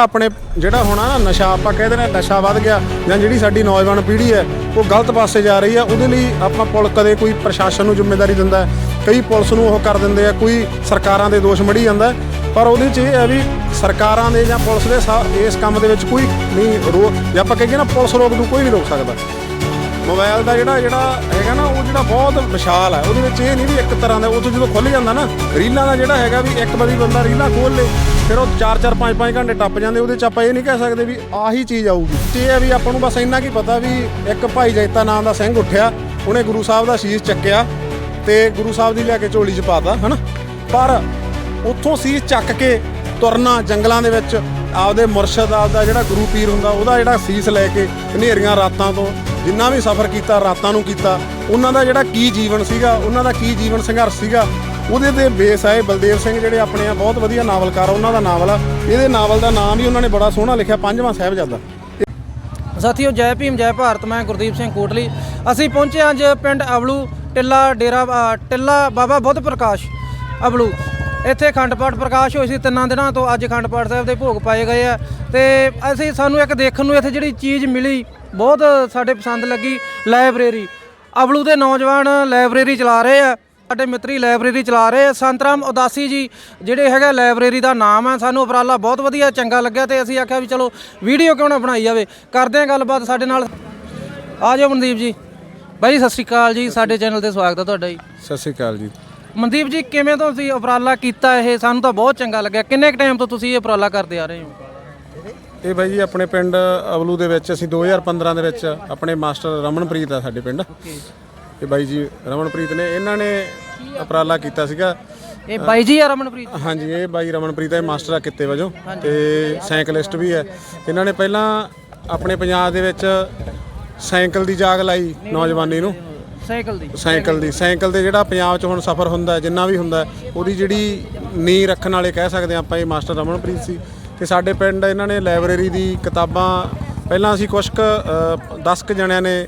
ਆਪਣੇ ਜਿਹੜਾ ਹੋਣਾ ਨਾ ਨਸ਼ਾ ਆਪਾਂ ਕਹਿੰਦੇ ਨੇ ਨਸ਼ਾ ਵੱਧ ਗਿਆ ਜਾਂ ਜਿਹੜੀ ਸਾਡੀ ਨੌਜਵਾਨ ਪੀੜ੍ਹੀ ਹੈ, ਉਹ ਗਲਤ ਪਾਸੇ ਜਾ ਰਹੀ ਹੈ, ਉਹਦੇ ਲਈ ਆਪਾਂ ਪੁਲ ਕਦੇ ਕੋਈ ਪ੍ਰਸ਼ਾਸਨ ਨੂੰ ਜ਼ਿੰਮੇਵਾਰੀ ਦਿੰਦਾ ਕਈ ਪੁਲਿਸ ਨੂੰ ਉਹ ਕਰ ਦਿੰਦੇ ਆ, ਕੋਈ ਸਰਕਾਰਾਂ ਦੇ ਦੋਸ਼ ਮੜੀ ਜਾਂਦਾ ਪਰ ਉਹਦੇ 'ਚ ਇਹ ਹੈ ਵੀ ਸਰਕਾਰਾਂ ਦੇ ਜਾਂ ਪੁਲਿਸ ਦੇ ਸਾ- ਇਸ ਕੰਮ ਦੇ ਵਿੱਚ ਕੋਈ ਨਹੀਂ ਰੋ ਜੇ ਆਪਾਂ ਕਹੀਏ ਨਾ ਪੁਲਿਸ ਰੋਕ ਨੂੰ ਕੋਈ ਨਹੀਂ ਰੋਕ ਸਕਦਾ। ਮੋਬਾਈਲ ਦਾ ਜਿਹੜਾ ਜਿਹੜਾ ਹੈਗਾ ਨਾ, ਉਹ ਜਿਹੜਾ ਬਹੁਤ ਵਿਸ਼ਾਲ ਹੈ, ਉਹਦੇ ਵਿੱਚ ਇਹ ਨਹੀਂ ਵੀ ਇੱਕ ਤਰ੍ਹਾਂ ਦਾ, ਉਹ ਤੋਂ ਜਦੋਂ ਖੁੱਲ ਜਾਂਦਾ ਨਾ, ਰੀਲਾਂ ਦਾ ਜਿਹੜਾ ਹੈਗਾ ਵੀ ਇੱਕ ਵਾਰੀ ਬੰਦਾ ਰੀਲਾਂ ਖੋਲ ਲੇ। ਫਿਰ ਉਹ 4-4 5-5 ਘੰਟੇ ਟੱਪ ਜਾਂਦੇ, ਉਹਦੇ ਚ ਆਪਾਂ ਇਹ ਨਹੀਂ ਕਹਿ ਸਕਦੇ ਵੀ ਆਹੀ ਚੀਜ਼ ਆਊਗੀ। ਤੇ ਇਹ ਹੈ ਵੀ ਆਪਾਂ ਨੂੰ ਬਸ ਇੰਨਾ ਕੀ ਪਤਾ ਵੀ ਇੱਕ ਭਾਈ ਜੈਤਾ ਨਾਮ ਦਾ ਸਿੰਘ ਉੱਠਿਆ, ਉਹਨੇ ਗੁਰੂ ਸਾਹਿਬ ਦਾ ਸ਼ੀਸ਼ ਚੱਕਿਆ ਤੇ ਗੁਰੂ ਸਾਹਿਬ ਦੀ ਲਿਆ ਕੇ ਝੋਲੀ 'ਚ ਪਾਤਾ, ਹਨਾ? ਪਰ ਉੱਥੋਂ ਸੀਸ ਚੱਕ ਕੇ ਤੁਰਨਾ ਜੰਗਲਾਂ ਦੇ ਵਿੱਚ, ਆਪਦੇ ਮੁਰਸ਼ਿਦ, ਆਪਦਾ ਜਿਹੜਾ ਗੁਰੂ ਪੀਰ ਹੁੰਦਾ, ਉਹਦਾ ਜਿਹੜਾ ਸੀਸ ਲੈ ਕੇ ਹਨੇਰੀਆਂ ਰਾਤਾਂ ਤੋਂ ਜਿੰਨਾ ਵੀ ਸਫ਼ਰ ਕੀਤਾ, ਰਾਤਾਂ ਨੂੰ ਕੀਤਾ, ਉਹਨਾਂ ਦਾ ਜਿਹੜਾ ਕੀ ਜੀਵਨ ਸੀਗਾ, ਉਹਨਾਂ ਦਾ ਕੀ ਜੀਵਨ ਸੰਘਰਸ਼ ਸੀਗਾ, ਉਹਦੇ ਤੇ ਬੇਸ ਆਏ ਬਲਦੇਵ ਸਿੰਘ ਜਿਹੜੇ ਆਪਣੇ ਆ, ਬਹੁਤ ਵਧੀਆ ਨਾਵਲਕਾਰ ਉਹਨਾਂ ਦਾ ਨਾਵਲ ਆ। ਇਹਦੇ ਨਾਵਲ ਦਾ ਨਾਮ ਵੀ ਉਹਨਾਂ ਨੇ ਬੜਾ ਸੋਹਣਾ ਲਿਖਿਆ, ਪੰਜਵਾਂ ਸਾਹਿਬਜ਼ਾਦਾ। ਸਾਥੀਓ, ਜੈ ਭੀਮ, ਜੈ ਭਾਰਤ, ਮੈਂ ਗੁਰਦੀਪ ਸਿੰਘ ਕੋਟਲੀ। ਅਸੀਂ ਪਹੁੰਚੇ ਅੱਜ ਪਿੰਡ ਅਬਲੂ ਟਿੱਲਾ ਡੇਰਾ ਟਿੱਲਾ ਬਾਬਾ ਬੁੱਧ ਪ੍ਰਕਾਸ਼ ਅਬਲੂ ਇੱਥੇ ਅਖੰਡ ਪਾਠ ਪ੍ਰਕਾਸ਼ ਹੋਈ ਸੀ ਤਿੰਨਾਂ ਦਿਨਾਂ ਤੋਂ, ਅੱਜ ਅਖੰਡ ਪਾਠ ਸਾਹਿਬ ਦੇ ਭੋਗ ਪਾਏ ਗਏ ਆ। ਤੇ ਅਸੀਂ, ਸਾਨੂੰ ਇੱਕ ਦੇਖਣ ਨੂੰ ਇੱਥੇ ਜਿਹੜੀ ਚੀਜ਼ ਮਿਲੀ ਬਹੁਤ ਸਾਡੇ ਪਸੰਦ ਲੱਗੀ ਲਾਇਬ੍ਰੇਰੀ। ਅਬਲੂ ਦੇ ਨੌਜਵਾਨ ਲਾਇਬ੍ਰੇਰੀ ਚਲਾ ਰਹੇ ਆ। ਸਾਡੇ ਮਿੱਤਰੀ ਲਾਇਬ੍ਰੇਰੀ ਚਲਾ ਰਹੇ ਆ। ਸੰਤਰਾਮ ਉਦਾਸੀ ਜੀ ਜਿਹੜੇ ਹੈਗਾ ਲਾਇਬ੍ਰੇਰੀ ਦਾ ਨਾਮ ਹੈ ਸਾਨੂੰ ਉਪਰਾਲਾ ਬਹੁਤ ਵਧੀਆ ਚੰਗਾ ਲੱਗਿਆ ਤੇ ਅਸੀਂ ਆਖਿਆ ਵੀ ਚਲੋ ਵੀਡੀਓ ਕਿਉਂ ਨਾ ਬਣਾਈ ਜਾਵੇ। ਕਰਦੇ ਹਾਂ ਗੱਲਬਾਤ ਸਾਡੇ ਨਾਲ। ਆ ਜਾਓ ਮਨਦੀਪ ਜੀ। ਬਾਈ ਸਤਿ ਸ਼੍ਰੀ ਅਕਾਲ ਜੀ। ਸਾਡੇ ਚੈਨਲ ਤੇ ਸਵਾਗਤ ਹੈ ਤੁਹਾਡਾ ਜੀ। ਸਤਿ ਸ਼੍ਰੀ ਅਕਾਲ ਜੀ। ਮਨਦੀਪ ਜੀ ਕਿਵੇਂ ਤੋਂ ਤੁਸੀਂ ਉਪਰਾਲਾ ਕੀਤਾ ਇਹ? ਸਾਨੂੰ ਤਾਂ ਬਹੁਤ ਚੰਗਾ ਲੱਗਿਆ। ਕਿੰਨੇ ਕੁ ਟਾਈਮ ਤੋਂ ਤੁਸੀਂ ਇਹ ਉਪਰਾਲਾ ਕਰਦੇ ਆ ਰਹੇ ਹੋ? ਇਹ ਬਾਈ ਜੀ ਆਪਣੇ ਪਿੰਡ ਅਵਲੂ ਦੇ ਵਿੱਚ ਅਸੀਂ 2015 ਦੇ ਵਿੱਚ ਆਪਣੇ ਮਾਸਟਰ ਰਮਨਪ੍ਰੀਤ ਆ ਸਾਡੇ ਪਿੰਡ। ਇਹ ਬਾਈ ਜੀ ਰਮਨਪ੍ਰੀਤ ਨੇ ਇਹਨਾਂ ਨੇ ਉਪਰਾਲਾ ਕੀਤਾ ਸੀਗਾ। ਇਹ ਬਾਈ ਜੀ ਆ ਰਮਨਪ੍ਰੀਤ? ਹਾਂਜੀ ਇਹ ਬਾਈ ਰਮਨਪ੍ਰੀਤ ਹੈ ਮਾਸਟਰ ਆ ਕਿੱਤੇ ਵਜੋਂ। ਤੇ ਸਾਈਕਲਿਸਟ ਵੀ ਹੈ ਇਹਨਾਂ ਨੇ ਪਹਿਲਾਂ ਆਪਣੇ ਪੰਜਾਬ ਦੇ ਵਿੱਚ ਸਾਈਕਲ ਦੀ ਜਾਗ ਲਾਈ ਨੌਜਵਾਨੀ ਨੂੰ। ਸਾਈਕਲ ਦੀ। ਸਾਈਕਲ ਦੀ ਸਾਈਕਲ ਤੇ ਜਿਹੜਾ ਪੰਜਾਬ 'ਚ ਹੁਣ ਸਫ਼ਰ ਹੁੰਦਾ ਜਿੰਨਾ ਵੀ ਹੁੰਦਾ ਉਹਦੀ ਜਿਹੜੀ ਨੀ ਰੱਖਣ ਵਾਲੇ ਕਹਿ ਸਕਦੇ ਆਪਾਂ ਇਹ ਮਾਸਟਰ ਰਮਨਪ੍ਰੀਤ ਸੀ। ਤੇ ਸਾਡੇ ਪਿੰਡ ਇਹਨਾਂ ਨੇ ਲਾਇਬ੍ਰੇਰੀ ਦੀ ਕਿਤਾਬਾਂ, ਪਹਿਲਾਂ ਅਸੀਂ ਕੁਛ ਕੁ 10 ਕੁ ਜਣਿਆਂ ਨੇ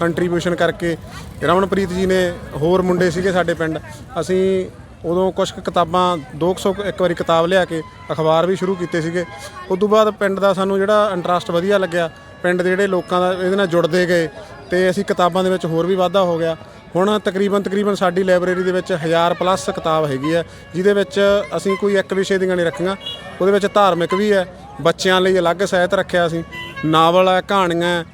ਕੰਟਰੀਬਿਊਸ਼ਨ ਕਰਕੇ, ਰਮਨਪ੍ਰੀਤ ਜੀ ਨੇ ਹੋਰ ਮੁੰਡੇ ਸੀਗੇ ਸਾਡੇ ਪਿੰਡ, ਅਸੀਂ ਉਦੋਂ ਕੁਛ ਕੁ ਕਿਤਾਬਾਂ 200 ਇੱਕ ਵਾਰੀ ਕਿਤਾਬ ਲਿਆ ਕੇ ਅਖਬਾਰ ਵੀ ਸ਼ੁਰੂ ਕੀਤੇ ਸੀਗੇ। ਉਸ ਤੋਂ ਬਾਅਦ ਪਿੰਡ ਦਾ ਸਾਨੂੰ ਜਿਹੜਾ ਇੰਟਰਸਟ ਵਧੀਆ ਲੱਗਿਆ, ਪਿੰਡ ਦੇ ਜਿਹੜੇ ਲੋਕਾਂ ਦਾ, ਇਹਦੇ ਨਾਲ ਜੁੜਦੇ ਗਏ ਤੇ ਅਸੀਂ ਕਿਤਾਬਾਂ ਦੇ ਵਿੱਚ ਹੋਰ ਵੀ ਵਾਧਾ ਹੋ ਗਿਆ। ਹੁਣ ਤਕਰੀਬਨ ਤਕਰੀਬਨ ਸਾਡੀ ਲਾਇਬ੍ਰੇਰੀ ਦੇ ਵਿੱਚ 1000 ਪਲੱਸ ਕਿਤਾਬ ਹੈਗੀ ਹੈ, ਜਿਹਦੇ ਵਿੱਚ ਅਸੀਂ ਕੋਈ ਇੱਕ ਵਿਸ਼ੇ ਦੀਆਂ ਨਹੀਂ ਰੱਖੀਆਂ। ਉਹਦੇ ਵਿੱਚ ਧਾਰਮਿਕ ਵੀ ਹੈ, ਬੱਚਿਆਂ ਲਈ ਅਲੱਗ ਸਾਹਿਤ ਰੱਖਿਆ ਅਸੀਂ। ਨਾਵਲ ਹੈ, ਕਹਾਣੀਆਂ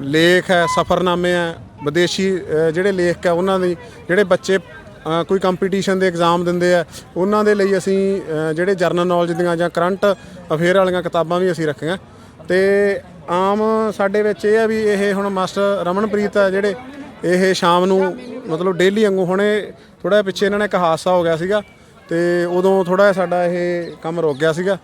ਲੇਖ ਹੈ, ਸਫ਼ਰਨਾਮੇ ਹੈ, ਵਿਦੇਸ਼ੀ ਜਿਹੜੇ ਲੇਖਕ ਹੈ, ਉਹਨਾਂ ਦੀ, ਜਿਹੜੇ ਬੱਚੇ ਕੋਈ ਕੰਪੀਟੀਸ਼ਨ ਦੇ ਐਗਜ਼ਾਮ ਦਿੰਦੇ ਆ, ਉਹਨਾਂ ਦੇ ਲਈ ਅਸੀਂ ਜਿਹੜੇ ਜਰਨਲ ਨੌਲੇਜ ਦੀਆਂ ਜਾਂ ਕਰੰਟ ਅਫੇਅਰ ਵਾਲੀਆਂ ਕਿਤਾਬਾਂ ਵੀ ਅਸੀਂ ਰੱਖੀਆਂ। ਤੇ ਆਮ ਸਾਡੇ ਵਿੱਚ ਇਹ ਆ ਵੀ ਇਹ ਹੁਣ ਮਾਸਟਰ ਰਮਨਪ੍ਰੀਤ ਆ ਜਿਹੜੇ ਇਹ ਸ਼ਾਮ ਨੂੰ ਮਤਲਬ ਡੇਲੀ ਵਾਂਗੂ ਹੁਣੇ ਥੋੜਾ ਪਿੱਛੇ ਇਹਨਾਂ ਨੇ ਇੱਕ ਹਾਦਸਾ ਹੋ ਗਿਆ ਸੀਗਾ ਤੇ ਉਦੋਂ ਥੋੜਾ ਸਾਡਾ ਇਹ ਕੰਮ ਰੁਕ ਗਿਆ ਸੀਗਾ।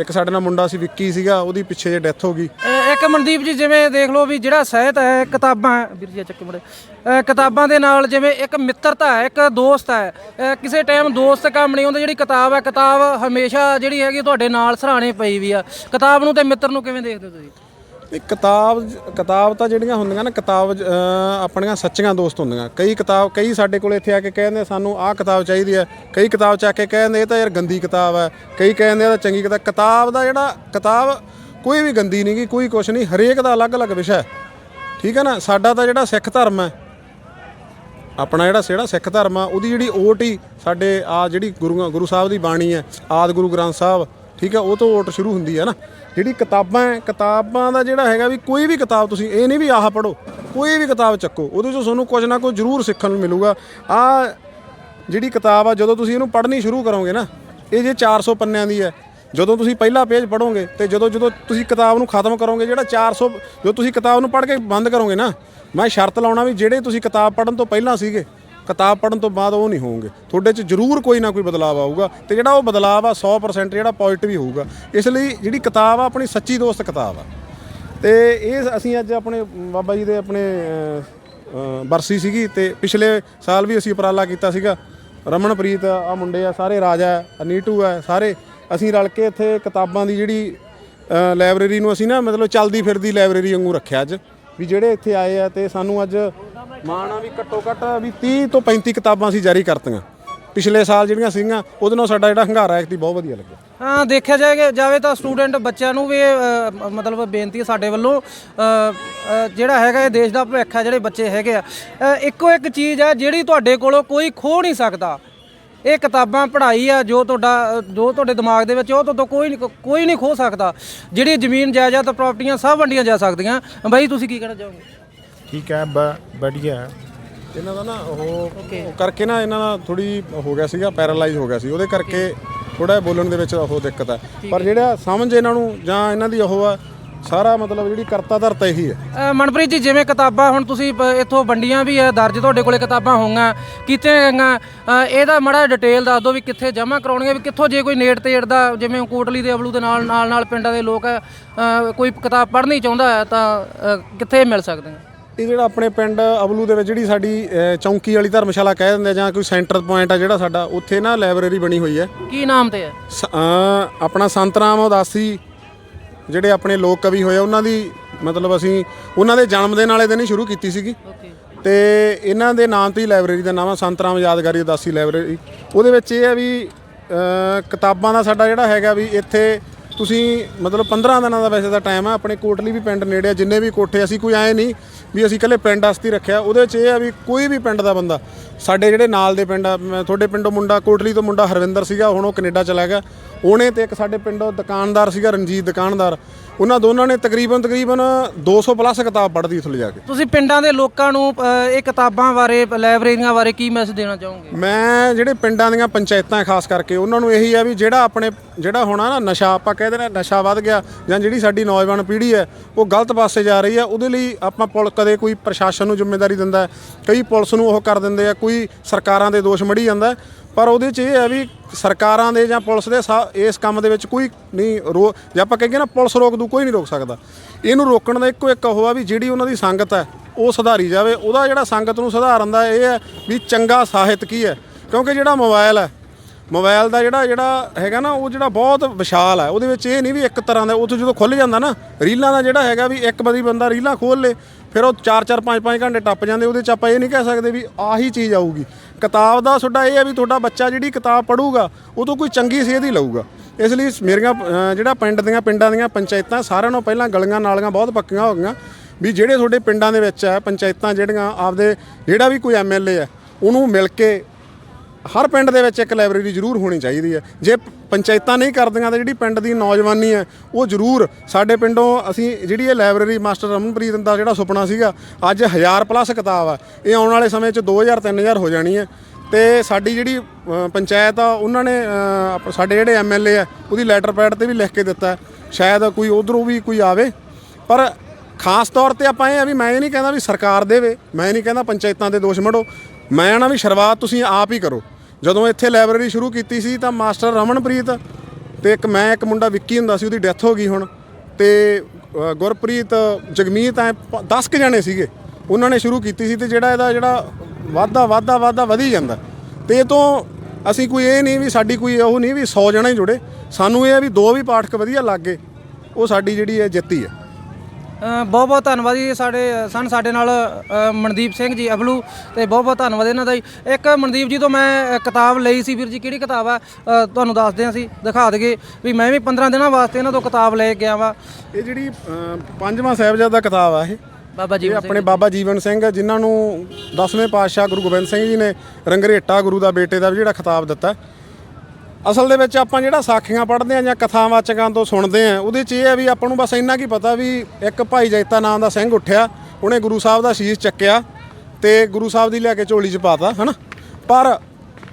ਇੱਕ ਸਾਡੇ ਨਾਲ ਮੁੰਡਾ ਸੀ ਵਿੱਕੀ ਸੀਗਾ ਉਹਦੀ ਪਿੱਛੇ ਜੇ ਡੈਥ ਹੋ ਗਈ। ਇੱਕ ਮਨਦੀਪ ਜੀ ਜਿਵੇਂ ਦੇਖ ਲਓ ਵੀ ਜਿਹੜਾ ਸਾਹਿਤ ਹੈ ਕਿਤਾਬਾਂ ਹੈ, ਵੀਰ ਜੀ ਚੱਕੇ ਮੁੰਡੇ ਕਿਤਾਬਾਂ ਦੇ ਨਾਲ ਜਿਵੇਂ ਇੱਕ ਮਿੱਤਰਤਾ ਹੈ ਇੱਕ ਦੋਸਤ ਹੈ। ਕਿਸੇ ਟਾਈਮ ਦੋਸਤ ਕੰਮ ਨਹੀਂ ਹੁੰਦਾ ਜਿਹੜੀ ਕਿਤਾਬ ਹੈ ਕਿਤਾਬ ਹਮੇਸ਼ਾ ਜਿਹੜੀ ਹੈਗੀ ਤੁਹਾਡੇ ਨਾਲ ਸਰਾਣੇ ਪਈ ਵੀ ਆ। ਕਿਤਾਬ ਨੂੰ ਤੇ ਮਿੱਤਰ ਨੂੰ ਕਿਵੇਂ ਦੇਖਦੇ ਹੋ ਤੁਸੀਂ? ਇਹ ਕਿਤਾਬ ਕਿਤਾਬ ਤਾਂ ਜਿਹੜੀਆਂ ਹੁੰਦੀਆਂ ਨਾ, ਕਿਤਾਬ ਆਪਣੀਆਂ ਸੱਚੀਆਂ ਦੋਸਤ ਹੁੰਦੀਆਂ। ਕਈ ਕਿਤਾਬ, ਕਈ ਸਾਡੇ ਕੋਲ ਇੱਥੇ ਆ ਕੇ ਕਹਿੰਦੇ ਸਾਨੂੰ ਆਹ ਕਿਤਾਬ ਚਾਹੀਦੀ ਹੈ। ਕਈ ਕਿਤਾਬ ਚੱਕ ਕੇ ਕਹਿੰਦੇ ਇਹ ਤਾਂ ਯਾਰ ਗੰਦੀ ਕਿਤਾਬ ਹੈ। ਕਈ ਕਹਿੰਦੇ ਇਹ ਤਾਂ ਚੰਗੀ ਕਿਤਾਬ ਕਿਤਾਬ ਦਾ ਜਿਹੜਾ, ਕਿਤਾਬ ਕੋਈ ਵੀ ਗੰਦੀ ਨਹੀਂ ਗੀ ਕੋਈ ਕੁਛ ਨਹੀਂ ਹਰੇਕ ਦਾ ਅਲੱਗ-ਅਲੱਗ ਵਿਸ਼ਾ ਹੈ। ਠੀਕ ਹੈ ਨਾ? ਸਾਡਾ ਤਾਂ ਜਿਹੜਾ ਸਿੱਖ ਧਰਮ ਹੈ, ਆਪਣਾ ਜਿਹੜਾ ਸਿਹੜਾ ਸਿੱਖ ਧਰਮ ਆ, ਉਹਦੀ ਜਿਹੜੀ ਓਟ ਹੀ ਸਾਡੇ ਆ ਜਿਹੜੀ ਗੁਰੂ ਗੁਰੂ ਸਾਹਿਬ ਦੀ ਬਾਣੀ ਹੈ, ਆਦ ਗੁਰੂ ਗ੍ਰੰਥ ਸਾਹਿਬ ਠੀਕ ਹੈ ਉਹ ਤੋਂ ਓਟ ਸ਼ੁਰੂ ਹੁੰਦੀ ਹੈ ਨਾ। ਜਿਹੜੀ ਕਿਤਾਬਾਂ ਹੈ, ਕਿਤਾਬਾਂ ਦਾ ਜਿਹੜਾ ਹੈਗਾ ਵੀ ਕੋਈ ਵੀ ਕਿਤਾਬ ਤੁਸੀਂ, ਇਹ ਨਹੀਂ ਵੀ ਆਹ ਪੜੋ ਕੋਈ ਵੀ ਕਿਤਾਬ ਚੱਕੋ, ਉਹਦੇ ਚੋਂ ਤੁਹਾਨੂੰ ਕੁਝ ਨਾ ਕੁਝ ਜ਼ਰੂਰ ਸਿੱਖਣ ਨੂੰ ਮਿਲੂਗਾ। ਆ ਜਿਹੜੀ ਕਿਤਾਬ ਆ, ਜਦੋਂ ਤੁਸੀਂ ਇਹਨੂੰ ਪੜ੍ਹਨੀ ਸ਼ੁਰੂ ਕਰੋਗੇ ਨਾ, ਇਹ ਜੇ 400 ਪੰਨਿਆਂ ਦੀ ਹੈ। ਜਦੋਂ ਤੁਸੀਂ ਪਹਿਲਾ ਪੇਜ ਪੜੋਗੇ ਤੇ ਜਦੋਂ ਜਦੋਂ ਤੁਸੀਂ ਕਿਤਾਬ ਨੂੰ ਖਤਮ ਕਰੋਗੇ, ਜਿਹੜਾ 400 ਜਦੋਂ ਤੁਸੀਂ ਕਿਤਾਬ ਨੂੰ ਪੜ੍ਹ ਕੇ ਬੰਦ ਕਰੋਗੇ ਨਾ, ਮੈਂ ਸ਼ਰਤ ਲਾਉਣਾ ਵੀ ਜਿਹੜੇ ਤੁਸੀਂ ਕਿਤਾਬ ਪੜ੍ਹਨ ਤੋਂ ਪਹਿਲਾਂ ਸੀਗੇ ਕਿਤਾਬ ਪੜ੍ਹਨ ਤੋਂ ਬਾਅਦ ਉਹ ਨਹੀਂ ਹੋਣਗੇ। ਤੁਹਾਡੇ 'ਚ ਜ਼ਰੂਰ ਕੋਈ ਨਾ ਕੋਈ ਬਦਲਾਅ ਆਊਗਾ ਤੇ ਜਿਹੜਾ ਉਹ ਬਦਲਾਅ ਆ 100% ਜਿਹੜਾ ਪੋਜ਼ਿਟਿਵ ਹੀ ਹੋਊਗਾ। ਇਸ ਲਈ ਜਿਹੜੀ ਕਿਤਾਬ ਆ ਆਪਣੀ ਸੱਚੀ ਦੋਸਤ ਕਿਤਾਬ ਆ। ਤੇ ਇਹ ਅਸੀਂ ਅੱਜ ਆਪਣੇ ਬਾਬਾ ਜੀ ਦੇ ਆਪਣੇ ਬਰਸੀ ਸੀਗੀ ਤੇ ਪਿਛਲੇ ਸਾਲ ਵੀ ਅਸੀਂ ਉਪਰਾਲਾ ਕੀਤਾ ਸੀਗਾ। ਰਮਨਪ੍ਰੀਤ ਆ ਮੁੰਡੇ ਆ ਸਾਰੇ ਰਾਜਾ ਹੈ, ਨੀਟੂ ਹੈ ਸਾਰੇ ਅਸੀਂ ਰਲ ਕੇ ਇੱਥੇ ਕਿਤਾਬਾਂ ਦੀ ਜਿਹੜੀ ਲਾਇਬ੍ਰੇਰੀ ਨੂੰ ਅਸੀਂ ਨਾ ਮਤਲਬ ਚੱਲਦੀ ਫਿਰਦੀ ਲਾਇਬ੍ਰੇਰੀ ਵਾਂਗੂ ਰੱਖਿਆ ਅੱਜ। ਵੀ ਜਿਹੜੇ ਇੱਥੇ ਆਏ ਆ ਤੇ ਸਾਨੂੰ ਅੱਜ ਮਾਣ ਆ ਵੀ ਘੱਟੋ ਘੱਟ ਵੀ 30 ਤੋਂ 35 ਕਿਤਾਬਾਂ ਅਸੀਂ ਜਾਰੀ ਕਰਤੀਆਂ। ਪਿਛਲੇ ਸਾਲ ਜਿਹੜੀਆਂ ਸੀਗੀਆਂ ਉਹਦੇ ਨਾਲ ਸਾਡਾ ਜਿਹੜਾ ਹੰਗਾਰਾ ਐਕਟੀ ਬਹੁਤ ਵਧੀਆ ਲੱਗਿਆ। ਹਾਂ ਦੇਖਿਆ ਜਾਏਗਾ ਜਾਵੇ ਤਾਂ ਸਟੂਡੈਂਟ ਬੱਚਿਆਂ ਨੂੰ ਵੀ ਅ, ਮਤਲਬ ਬੇਨਤੀ ਹੈ ਸਾਡੇ ਵੱਲੋਂ ਅ, ਅ, ਜਿਹੜਾ ਹੈਗਾ ਇਹ ਦੇਸ਼ ਦਾ ਭਵਿੱਖ ਹੈ ਜਿਹੜੇ ਬੱਚੇ ਹੈਗੇ ਆ। ਅ, ਇੱਕੋ ਇੱਕ ਚੀਜ਼ ਹੈ ਜਿਹੜੀ ਤੁਹਾਡੇ ਕੋਲੋਂ ਕੋਈ ਖੋ ਨਹੀਂ ਸਕਦਾ। ਇਹ ਕਿਤਾਬਾਂ ਪੜ੍ਹਾਈ ਆ ਜੋ ਤੁਹਾਡਾ ਜੋ ਤੁਹਾਡੇ ਦਿਮਾਗ ਦੇ ਵਿੱਚ ਉਹ ਤੋਂ ਕੋਈ ਨਹੀਂ ਕੋਈ ਨਹੀਂ ਖੋ ਸਕਦਾ। ਜਿਹੜੀ ਜ਼ਮੀਨ ਜਾਇਦਾਦ ਪ੍ਰਾਪਰਟੀਆਂ ਸਭ ਵੰਡੀਆਂ ਜਾ ਸਕਦੀਆਂ। ਬਾਈ ਤੁਸੀਂ ਕੀ ਕਹਿਣਾ ਚਾਹੋਗੇ? ਠੀਕ ਹੈ ਬੜੀਆ। ਇਹਨਾਂ ਦਾ ਨਾ ਉਹ ਕਰਕੇ ਨਾ ਇਹਨਾਂ ਦਾ ਥੋੜੀ ਹੋ ਗਿਆ ਸੀਗਾ ਪੈਰਾਲਾਈਜ਼ ਹੋ ਗਿਆ ਸੀ। ਉਹਦੇ ਕਰਕੇ ਥੋੜਾ ਬੋਲਣ ਦੇ ਵਿੱਚ ਉਹ ਦਿੱਕਤ ਹੈ ਪਰ ਜਿਹੜਾ ਸਮਝ ਇਹਨਾਂ ਨੂੰ ਜਾਂ ਇਹਨਾਂ ਦੀ ਉਹ ਆ ਸਾਰਾ ਮਤਲਬ ਜਿਹੜੀ ਕਰਤਾ ਧਰਤਾ ਇਹੀ ਹੈ। ਮਨਪ੍ਰੀਤ ਜੀ ਜਿਵੇਂ ਕਿਤਾਬਾਂ ਹੁਣ ਤੁਸੀਂ ਇੱਥੋਂ ਵੰਡੀਆਂ ਵੀ ਹੈ ਦਰਜ ਤੁਹਾਡੇ ਕੋਲੇ ਕਿਤਾਬਾਂ ਹੋਣਗੀਆਂ ਕਿਤੇ ਗਈਆਂ ਇਹਦਾ ਮੜਾ ਡਿਟੇਲ ਦੱਸ ਦਿਓ ਵੀ ਕਿੱਥੇ ਜਮ੍ਹਾਂ ਕਰਾਉਣੀਆਂ ਵੀ ਕਿੱਥੋਂ ਜੇ ਕੋਈ ਨੇੜ ਤੇੜ ਦਾ ਜਿਵੇਂ ਕੋਟਲੀ ਦੇ ਅਬਲੂ ਦੇ ਨਾਲ ਨਾਲ ਨਾਲ ਪਿੰਡਾਂ ਦੇ ਲੋਕ ਕੋਈ ਕਿਤਾਬ ਪੜ੍ਹਨੀ ਚਾਹੁੰਦਾ ਹੈ ਤਾਂ ਕਿੱਥੇ ਮਿਲ ਸਕਦੇ ਨੇ? ਇਹ ਜਿਹੜਾ ਆਪਣੇ ਪਿੰਡ ਅਬਲੂ ਦੇ ਵਿੱਚ ਜਿਹੜੀ ਸਾਡੀ ਅਹ, ਚੌਂਕੀ ਵਾਲੀ ਧਰਮਸ਼ਾਲਾ ਕਹਿ ਦਿੰਦੇ ਆ ਜਾਂ ਕੋਈ ਸੈਂਟਰ ਪੁਆਇੰਟ ਆ ਜਿਹੜਾ ਸਾਡਾ ਉੱਥੇ ਨਾ ਲਾਇਬ੍ਰੇਰੀ ਬਣੀ ਹੋਈ ਹੈ। ਕੀ ਨਾਮ ਤੇ ਹੈ? ਸ- ਅਹ, ਆਪਣਾ ਸੰਤ ਰਾਮ ਉਦਾਸੀ ਜਿਹੜੇ ਆਪਣੇ ਲੋਕ ਕਵੀ ਹੋਏ ਆ, ਉਹਨਾਂ ਦੀ ਮਤਲਬ ਅਸੀਂ ਉਹਨਾਂ ਦੇ ਜਨਮ ਦਿਨ ਵਾਲੇ ਦਿਨ ਹੀ ਸ਼ੁਰੂ ਕੀਤੀ ਸੀਗੀ। ਓਕੇ। ਤੇ ਇਹਨਾਂ ਦੇ ਨਾਮ ਤੇ ਹੀ ਲਾਇਬ੍ਰੇਰੀ ਦਾ ਨਾਮ ਆ ਸੰਤ ਰਾਮ ਯਾਦਗਾਰੀ ਉਦਾਸੀ ਲਾਇਬ੍ਰੇਰੀ। ਉਹਦੇ ਵਿੱਚ ਇਹ ਹੈ ਵੀ ਅਹ, ਕਿਤਾਬਾਂ ਦਾ ਸਾਡਾ ਜਿਹੜਾ ਹੈਗਾ ਵੀ ਇੱਥੇ ਤੁਸੀਂ ਮਤਲਬ 15 ਦਿਨਾਂ ਦਾ ਵੈਸੇ ਤਾਂ ਟਾਈਮ ਆ, ਆਪਣੇ ਕੋਟਲੀ ਵੀ ਪਿੰਡ ਨੇੜੇ ਆ, ਜਿੰਨੇ ਵੀ ਕੋਠੇ, ਅਸੀਂ ਕੋਈ ਆਏ ਨਹੀਂ ਵੀ ਅਸੀਂ ਇਕੱਲੇ ਪਿੰਡ ਵਾਸਤੇ ਰੱਖਿਆ। ਉਹਦੇ ਵਿੱਚ ਇਹ ਆ ਵੀ ਕੋਈ ਵੀ ਪਿੰਡ ਦਾ ਬੰਦਾ, ਸਾਡੇ ਜਿਹੜੇ ਨਾਲ ਦੇ ਪਿੰਡ ਆ, ਮੈਂ ਤੁਹਾਡੇ ਪਿੰਡੋਂ ਮੁੰਡਾ, ਕੋਟਲੀ ਤੋਂ ਮੁੰਡਾ ਹਰਵਿੰਦਰ ਸੀਗਾ, ਹੁਣ ਉਹ ਕੈਨੇਡਾ ਚਲਾ ਗਿਆ। ਉਹਨੇ ਤੇ ਇੱਕ ਸਾਡੇ ਪਿੰਡੋਂ ਦੁਕਾਨਦਾਰ ਸੀਗਾ, ਰਣਜੀਤ ਦੁਕਾਨਦਾਰ। ਉਹਨਾਂ ਦੋਨਾਂ ਨੇ ਤਕਰੀਬਨ ਤਕਰੀਬਨ 200 ਪਲੱਸ ਕਿਤਾਬ ਪੜ੍ਹਦੀ ਉੱਥੇ ਲਿਜਾ ਕੇ ਤੁਸੀਂ ਪਿੰਡਾਂ ਦੇ ਲੋਕਾਂ ਨੂੰ ਅ, ਇਹ ਕਿਤਾਬਾਂ ਬਾਰੇ ਲਾਇਬ੍ਰੇਰੀਆਂ ਬਾਰੇ ਕੀ ਮੈਸੇਜ ਦੇਣਾ ਚਾਹੋਗੇ ਮੈਂ ਜਿਹੜੇ ਪਿੰਡਾਂ ਦੀਆਂ ਪੰਚਾਇਤਾਂ ਖਾਸ ਕਰਕੇ ਉਹਨਾਂ ਨੂੰ ਇਹੀ ਆ ਵੀ ਜਿਹੜਾ ਆਪਣੇ ਜਿਹੜਾ ਹੋਣਾ ਨਾ ਨਸ਼ਾ ਆਪਾਂ ਕਹਿੰਦੇ ਨੇ ਨਸ਼ਾ ਵੱਧ ਗਿਆ ਜਾਂ ਜਿਹੜੀ ਸਾਡੀ ਨੌਜਵਾਨ ਪੀੜ੍ਹੀ ਹੈ ਉਹ ਗਲਤ ਪਾਸੇ ਜਾ ਰਹੀ ਹੈ ਉਹਦੇ ਲਈ ਆਪਾਂ ਪੁਲ ਕਦੇ ਕੋਈ ਪ੍ਰਸ਼ਾਸਨ ਨੂੰ ਜ਼ਿੰਮੇਵਾਰੀ ਦਿੰਦਾ ਹੈ, ਕਈ ਪੁਲਿਸ ਨੂੰ ਉਹ ਕਰ ਦਿੰਦੇ ਆ ਕੋਈ ਸਰਕਾਰਾਂ ਦੇ ਦੋਸ਼ ਮੜੀ ਜਾਂਦਾ ਹੈ। ਪਰ ਉਹਦੇ 'ਚ ਇਹ ਹੈ ਵੀ ਸਰਕਾਰਾਂ ਦੇ ਜਾਂ ਪੁਲਿਸ ਦੇ ਸਾ- ਇਸ ਕੰਮ ਦੇ ਵਿੱਚ ਕੋਈ ਨਹੀਂ ਰੋ ਜੇ ਆਪਾਂ ਕਹੀਏ ਨਾ ਪੁਲਿਸ ਰੋਕ ਦੂ, ਕੋਈ ਨਹੀਂ ਰੋਕ ਸਕਦਾ। ਇਹਨੂੰ ਰੋਕਣ ਦਾ ਇੱਕੋ ਇੱਕ ਉਹ ਆ ਵੀ ਜਿਹੜੀ ਉਹਨਾਂ ਦੀ ਸੰਗਤ ਹੈ, ਉਹ ਸੁਧਾਰੀ ਜਾਵੇ। ਉਹਦਾ ਜਿਹੜਾ ਸੰਗਤ ਨੂੰ ਸੁਧਾਰਨ ਦਾ ਇਹ ਹੈ ਵੀ ਚੰਗਾ ਸਾਹਿਤ ਕੀ ਹੈ? ਕਿਉਂਕਿ ਜਿਹੜਾ ਮੋਬਾਈਲ ਹੈ ਮੋਬਾਈਲ ਦਾ ਜਿਹੜਾ ਜਿਹੜਾ ਹੈਗਾ ਨਾ, ਉਹ ਜਿਹੜਾ ਬਹੁਤ ਵਿਸ਼ਾਲ ਹੈ। ਉਹਦੇ ਵਿੱਚ ਇਹ ਨਹੀਂ ਵੀ ਇੱਕ ਤਰ੍ਹਾਂ ਦਾ, ਉੱਥੇ ਜਦੋਂ ਖੁੱਲ ਜਾਂਦਾ ਨਾ, ਰੀਲਾਂ ਦਾ ਜਿਹੜਾ ਹੈਗਾ ਵੀ ਇੱਕ ਵਾਰੀ ਬੰਦਾ ਰੀਲਾਂ ਖੋਲ ਲੇ ਫਿਰ ਉਹ 4-4 5-5 ਘੰਟੇ ਟੱਪ ਜਾਂਦੇ, ਉਹਦੇ ਚ ਆਪਾਂ ਇਹ ਨਹੀਂ ਕਹਿ ਸਕਦੇ ਵੀ ਆਹੀ ਚੀਜ਼ ਆਊਗੀ। ਕਿਤਾਬ ਦਾ ਤੁਹਾਡਾ ਇਹ ਹੈ ਵੀ ਤੁਹਾਡਾ ਬੱਚਾ ਜਿਹੜੀ ਕਿਤਾਬ ਪੜੂਗਾ, ਉਹ ਤੋਂ ਕੋਈ ਚੰਗੀ ਸੇਧ ਹੀ ਲਊਗਾ। ਇਸ ਲਈ ਮੇਰੀਆਂ ਜਿਹੜਾ ਪਿੰਡ ਦੀਆਂ, ਪਿੰਡਾਂ ਦੀਆਂ ਪੰਚਾਇਤਾਂ, ਸਾਰਿਆਂ ਨੂੰ ਪਹਿਲਾਂ ਗਲੀਆਂ ਨਾਲੀਆਂ ਬਹੁਤ ਪੱਕੀਆਂ ਹੋ ਗਈਆਂ, ਵੀ ਜਿਹੜੇ ਤੁਹਾਡੇ ਪਿੰਡਾਂ ਦੇ ਵਿੱਚ ਹੈ, ਪੰਚਾਇਤਾਂ ਜਿਹੜੀਆਂ, ਆਪਦੇ ਜਿਹੜਾ ਵੀ ਕੋਈ ਐਮਐਲਏ ਹੈ, ਉਹਨੂੰ ਮਿਲ ਕੇ ਹਰ ਪਿੰਡ ਦੇ ਵਿੱਚ ਇੱਕ ਲਾਇਬ੍ਰੇਰੀ ਜ਼ਰੂਰ ਹੋਣੀ ਚਾਹੀਦੀ ਹੈ। ਜੇ ਪੰਚਾਇਤਾਂ ਨਹੀਂ ਕਰਦੀਆਂ ਤਾਂ ਜਿਹੜੀ ਪਿੰਡ ਦੀ ਨੌਜਵਾਨੀ ਹੈ ਉਹ ਜ਼ਰੂਰ ਸਾਡੇ ਪਿੰਡੋਂ ਅਸੀਂ ਜਿਹੜੀ ਇਹ ਲਾਇਬ੍ਰੇਰੀ ਮਾਸਟਰ ਰਮਨਪ੍ਰੀਤ ਦਾ ਜਿਹੜਾ ਸੁਪਨਾ ਸੀਗਾ ਅੱਜ 1000 ਪਲੱਸ ਕਿਤਾਬ ਆ। ਇਹ ਆਉਣ ਵਾਲੇ ਸਮੇਂ 'ਚ 2000 3000 ਹੋ ਜਾਣੀ ਹੈ। ਤੇ ਸਾਡੀ ਜਿਹੜੀ ਪੰਚਾਇਤ ਆ ਉਹਨਾਂ ਨੇ ਅ, ਆਪ- ਸਾਡੇ ਜਿਹੜੇ ਐਮਐਲਏ ਆ ਉਹਦੀ ਲੈਟਰ ਪੈਡ ਤੇ ਵੀ ਲਿਖ ਕੇ ਦਿੱਤਾ ਸ਼ਾਇਦ ਕੋਈ ਉਧਰੋਂ ਵੀ ਕੋਈ ਆਵੇ। ਪਰ ਖਾਸ ਤੌਰ ਤੇ ਆਪਾਂ ਇਹ ਆ ਵੀ ਮੈਂ ਇਹ ਨਹੀਂ ਕਹਿੰਦਾ ਵੀ ਸਰਕਾਰ ਦੇਵੇ ਮੈਂ ਨਹੀਂ ਕਹਿੰਦਾ ਪੰਚਾਇਤਾਂ ਦੇ ਦੋਸ਼ ਮੜੋ। ਮੈਂ ਨਾ ਵੀ ਸ਼ੁਰੂਆਤ ਤੁਸੀਂ ਆਪ ਹੀ ਕਰੋ। ਜਦੋਂ ਇੱਥੇ ਲਾਇਬ੍ਰੇਰੀ ਸ਼ੁਰੂ ਕੀਤੀ ਸੀ ਤਾਂ ਮਾਸਟਰ ਰਮਨਪ੍ਰੀਤ ਤੇ ਇੱਕ ਮੈਂ, ਇੱਕ ਮੁੰਡਾ ਵਿੱਕੀ ਹੁੰਦਾ ਸੀ, ਉਹਦੀ ਡੈਥ ਹੋ ਗਈ ਹੁਣ। ਤੇ ਗੁਰਪ੍ਰੀਤ, ਜਗਮੀਤ ਐ 10 ਕੁ ਜਣੇ ਸੀਗੇ। ਉਹਨਾਂ ਨੇ ਸ਼ੁਰੂ ਕੀਤੀ ਸੀ ਤੇ ਜਿਹੜਾ ਇਹਦਾ ਜਿਹੜਾ ਵਾਧਾ ਵਾਧਾ ਵਾਧਾ ਵਧੀ ਜਾਂਦਾ। ਤੇ ਇਹ ਤੋਂ ਅਸੀਂ ਕੋਈ ਇਹ ਨਹੀਂ ਵੀ ਸਾਡੀ ਕੋਈ ਉਹ ਨਹੀਂ ਵੀ 100 ਜਣੇ ਜੁੜੇ। ਸਾਨੂੰ ਇਹ ਆ ਵੀ ਦੋ ਵੀ ਪਾਠਕ ਵਧੀਆ ਲੱਗ ਗਏ। ਉਹ ਸਾਡੀ ਜਿਹੜੀ ਹੈ ਜਿੱਤੀ ਹੈ ਬਹੁਤ ਬਹੁਤ ਧੰਨਵਾਦ ਜੀ ਸਾਡੇ ਸਨ ਸਾਡੇ ਨਾਲ ਮਨਦੀਪ ਸਿੰਘ ਜੀ ਅਬਲੂ ਤੇ ਬਹੁਤ ਬਹੁਤ ਧੰਨਵਾਦ ਇਹਨਾਂ ਦਾ ਜੀ। ਇੱਕ ਮਨਦੀਪ ਜੀ ਤੋਂ ਮੈਂ ਕਿਤਾਬ ਲਈ ਸੀ ਵੀਰ ਜੀ ਕਿਹੜੀ ਕਿਤਾਬ ਆ? ਤੁਹਾਨੂੰ ਦੱਸਦੇ ਹਾਂ ਅਸੀਂ ਦਿਖਾ ਦਈਏ ਵੀ ਮੈਂ ਵੀ 15 ਦਿਨਾਂ ਵਾਸਤੇ ਇਹਨਾਂ ਤੋਂ ਕਿਤਾਬ ਲੈ ਕੇ ਗਿਆ ਵਾ ਇਹ ਜਿਹੜੀ ਪੰਜਵਾਂ ਸਾਹਿਬਜ਼ਾਦਾ ਕਿਤਾਬ ਆ ਇਹ। ਬਾਬਾ ਜੀ ਆਪਣੇ ਬਾਬਾ ਜੀਵਨ ਸਿੰਘ ਜਿਨ੍ਹਾਂ ਨੂੰ 10ਵੇਂ ਪਾਤਸ਼ਾਹ ਗੁਰੂ ਗੋਬਿੰਦ ਸਿੰਘ ਜੀ ਨੇ ਰੰਗਰੇਟਾ ਗੁਰੂ ਦਾ ਬੇਟੇ ਦਾ ਵੀ ਜਿਹੜਾ ਖਿਤਾਬ ਦਿੱਤਾ। ਅਸਲ ਦੇ ਵਿੱਚ ਆਪਾਂ ਜਿਹੜਾ ਸਾਖੀਆਂ ਪੜ੍ਹਦੇ ਆ ਜਾਂ ਕਥਾਵਾਚਕਾਂ ਤੋਂ ਸੁਣਦੇ ਆ ਉਹਦੇ 'ਚ ਇਹ ਹੈ ਵੀ ਆਪਾਂ ਨੂੰ ਬਸ ਇੰਨਾ ਕੀ ਪਤਾ ਵੀ ਇੱਕ ਭਾਈ ਜੈਤਾ ਨਾਮ ਦਾ ਸਿੰਘ ਉੱਠਿਆ, ਉਹਨੇ ਗੁਰੂ ਸਾਹਿਬ ਦਾ ਸੀਸ ਚੱਕਿਆ ਤੇ ਗੁਰੂ ਸਾਹਿਬ ਦੀ ਲੈ ਕੇ ਝੋਲੀ 'ਚ ਪਾਤਾ, ਹਨਾ? ਪਰ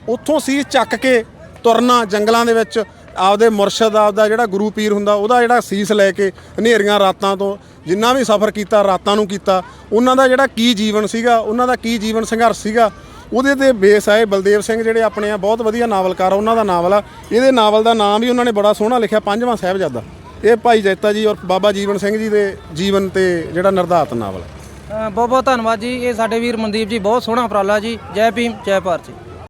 ਉੱਥੋਂ ਸੀਸ ਚੱਕ ਕੇ ਤੁਰਨਾ ਜੰਗਲਾਂ ਦੇ ਵਿੱਚ, ਆਪਦੇ ਮੁਰਸ਼ਿਦ, ਆਪਦਾ ਜਿਹੜਾ ਗੁਰੂ ਪੀਰ ਹੁੰਦਾ, ਉਹਦਾ ਜਿਹੜਾ ਸੀਸ ਲੈ ਕੇ ਹਨੇਰੀਆਂ ਰਾਤਾਂ ਤੋਂ ਜਿੰਨਾ ਵੀ ਸਫ਼ਰ ਕੀਤਾ, ਰਾਤਾਂ ਨੂੰ ਕੀਤਾ, ਉਹਨਾਂ ਦਾ ਜਿਹੜਾ ਕੀ ਜੀਵਨ ਸੀਗਾ, ਉਹਨਾਂ ਦਾ ਕੀ ਜੀਵਨ ਸੰਘਰਸ਼ ਸੀਗਾ ਉਹਦੇ ਤੇ ਬੇਸ ਆਏ ਬਲਦੇਵ ਸਿੰਘ ਜਿਹੜੇ ਆਪਣੇ ਆ, ਬਹੁਤ ਵਧੀਆ ਨਾਵਲਕਾਰ ਉਹਨਾਂ ਦਾ ਨਾਵਲ ਆ। ਇਹਦੇ ਨਾਵਲ ਦਾ ਨਾਮ ਵੀ ਉਹਨਾਂ ਨੇ ਬੜਾ ਸੋਹਣਾ ਲਿਖਿਆ, ਪੰਜਵਾਂ ਸਾਹਿਬਜ਼ਾਦਾ। ਇਹ ਭਾਈ ਜੈਤਾ ਜੀ ਔਰ ਬਾਬਾ ਜੀਵਨ ਸਿੰਘ ਜੀ ਦੇ ਜੀਵਨ ਤੇ ਜਿਹੜਾ ਨਿਰਧਾਰਤ ਨਾਵਲ ਹੈ ਬਹੁਤ ਬਹੁਤ ਧੰਨਵਾਦ ਜੀ, ਇਹ ਸਾਡੇ ਵੀਰ ਮਨਦੀਪ ਜੀ, ਬਹੁਤ ਸੋਹਣਾ ਉਪਰਾਲਾ ਜੀ। ਜੈ ਭੀਮ, ਜੈ ਭਾਰਤ ਜੀ।